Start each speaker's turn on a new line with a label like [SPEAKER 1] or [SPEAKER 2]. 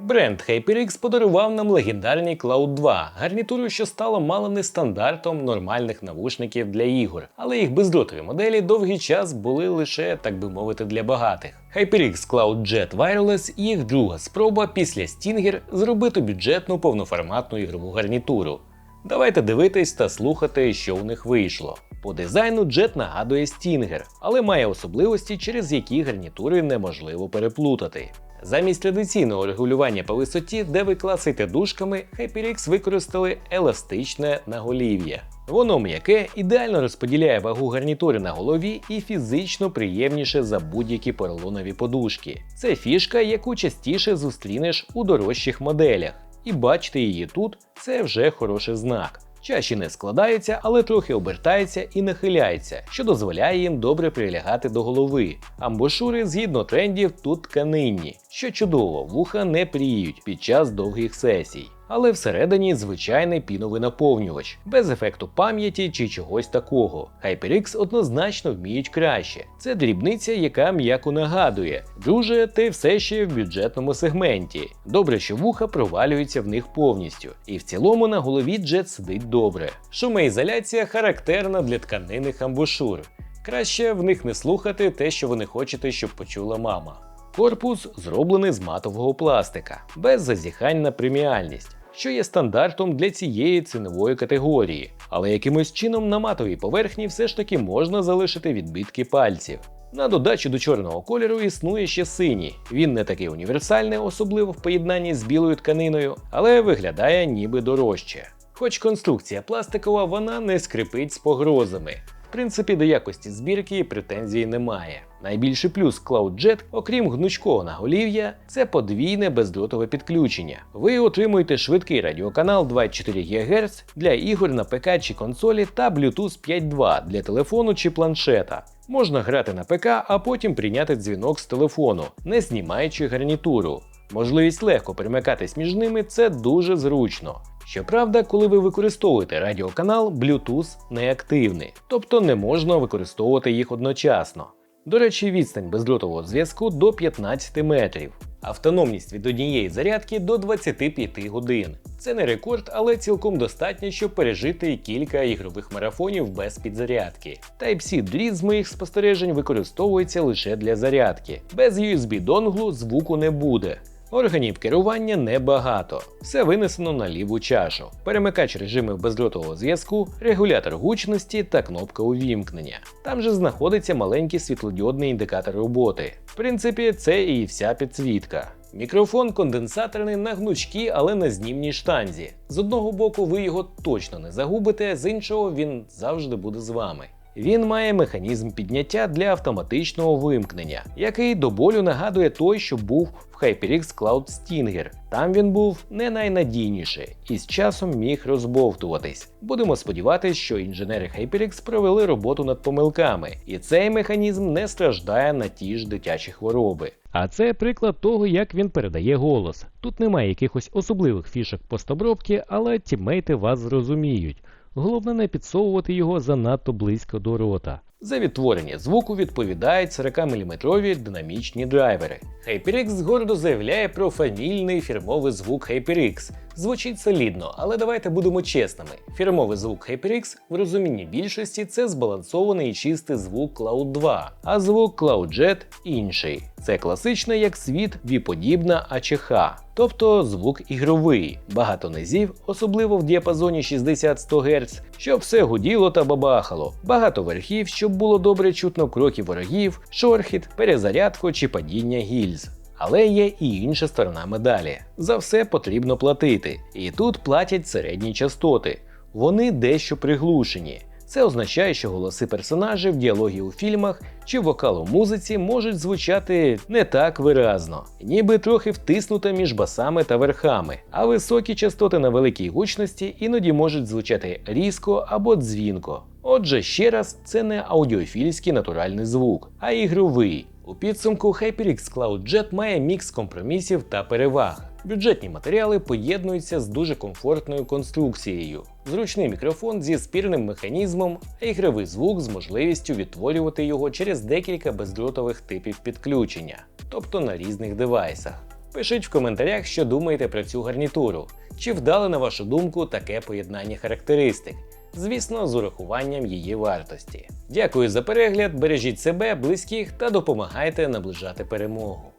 [SPEAKER 1] Бренд HyperX подарував нам легендарний Cloud 2, гарнітуру, що стала мало не стандартом нормальних навушників для ігор, але їх бездротові моделі довгий час були лише, так би мовити, для багатих. HyperX Cloud Jet Wireless їх друга спроба після Stinger зробити бюджетну повноформатну ігрову гарнітуру. Давайте дивитись та слухати, що у них вийшло. По дизайну Jet нагадує Stinger, але має особливості, через які гарнітури неможливо переплутати. Замість традиційного регулювання по висоті, де ви клацаєте дужками, HyperX використали еластичне наголів'я. Воно м'яке, ідеально розподіляє вагу гарнітури на голові і фізично приємніше за будь-які поролонові подушки. Це фішка, яку частіше зустрінеш у дорожчих моделях. І бачити її тут це вже хороший знак. Чаші не складається, але трохи обертається і нахиляється, що дозволяє їм добре прилягати до голови. Амбушури, згідно трендів, тут тканинні, що чудово, вуха не пріють під час довгих сесій. Але всередині звичайний піновий наповнювач, без ефекту пам'яті чи чогось такого. HyperX однозначно вміють краще. Це дрібниця, яка м'яко нагадує. Друже, ти все ще в бюджетному сегменті. Добре, що вуха провалюються в них повністю. І в цілому на голові джет сидить добре. Шумоізоляція характерна для тканинних амбушур. Краще в них не слухати те, що ви не хочете, щоб почула мама. Корпус зроблений з матового пластика, без зазіхань на преміальність, що є стандартом для цієї цінової категорії, але якимось чином на матовій поверхні все ж таки можна залишити відбитки пальців. На додачу до чорного кольору існує ще синій. Він не такий універсальний, особливо в поєднанні з білою тканиною, але виглядає ніби дорожче. Хоч конструкція пластикова, вона не скрипить з погрозами. Принципі, до якості збірки претензій немає. Найбільший плюс CloudJet, окрім гнучкого наголів'я, це подвійне бездротове підключення. Ви отримуєте швидкий радіоканал 24 ГГц для ігор на ПК чи консолі та Bluetooth 5.2 для телефону чи планшета. Можна грати на ПК, а потім прийняти дзвінок з телефону, не знімаючи гарнітуру. Можливість легко перемикатись між ними це дуже зручно. Щоправда, коли ви використовуєте радіоканал, Bluetooth неактивний, тобто не можна використовувати їх одночасно. До речі, відстань бездротового зв'язку до 15 метрів. Автономність від однієї зарядки до 25 годин. Це не рекорд, але цілком достатньо, щоб пережити кілька ігрових марафонів без підзарядки. Type-C дріт з моїх спостережень використовується лише для зарядки. Без USB донглу звуку не буде. Органів керування небагато, все винесено на ліву чашу, перемикач режимів бездротового зв'язку, регулятор гучності та кнопка увімкнення. Там же знаходиться маленький світлодіодний індикатор роботи. В принципі, це і вся підсвітка. Мікрофон конденсаторний на гнучкій, але на знімній штанзі. З одного боку, ви його точно не загубите, з іншого він завжди буде з вами. Він має механізм підняття для автоматичного вимкнення, який до болю нагадує той, що був в HyperX Cloud Stinger. Там він був не найнадійніший і з часом міг розбовтуватись. Будемо сподіватися, що інженери HyperX провели роботу над помилками, і цей механізм не страждає на ті ж дитячі хвороби. А це приклад того, як він передає голос. Тут немає якихось особливих фішок постобробки, але тіммейти вас зрозуміють. Головне не підсовувати його занадто близько до рота. За відтворення звуку відповідають 40-мм динамічні драйвери. HyperX гордо заявляє про фамільний фірмовий звук HyperX. Звучить солідно, але давайте будемо чесними. Фірмовий звук HyperX в розумінні більшості це збалансований і чистий звук Cloud 2, а звук CloudJet інший. Це класичний як світ віподібна АЧХ, тобто звук ігровий, багато низів, особливо в діапазоні 60-100 Гц, щоб все гуділо та бабахало, багато верхів, щоб було добре чутно кроки ворогів, шорхіт, перезарядку чи падіння гільз. Але є і інша сторона медалі. За все потрібно платити. І тут платять середні частоти. Вони дещо приглушені. Це означає, що голоси персонажів, діалоги у фільмах чи вокал у музиці можуть звучати не так виразно, ніби трохи втиснуто між басами та верхами, а високі частоти на великій гучності іноді можуть звучати різко або дзвінко. Отже, ще раз, це не аудіофільський натуральний звук, а ігровий. У підсумку HyperX Cloud Jet має мікс компромісів та переваг. Бюджетні матеріали поєднуються з дуже комфортною конструкцією, зручний мікрофон зі спірним механізмом, а ігровий звук з можливістю відтворювати його через декілька бездротових типів підключення, тобто на різних девайсах. Пишіть в коментарях, що думаєте про цю гарнітуру, чи вдали на вашу думку таке поєднання характеристик. Звісно, з урахуванням її вартості. Дякую за перегляд, бережіть себе, близьких та допомагайте наближати перемогу.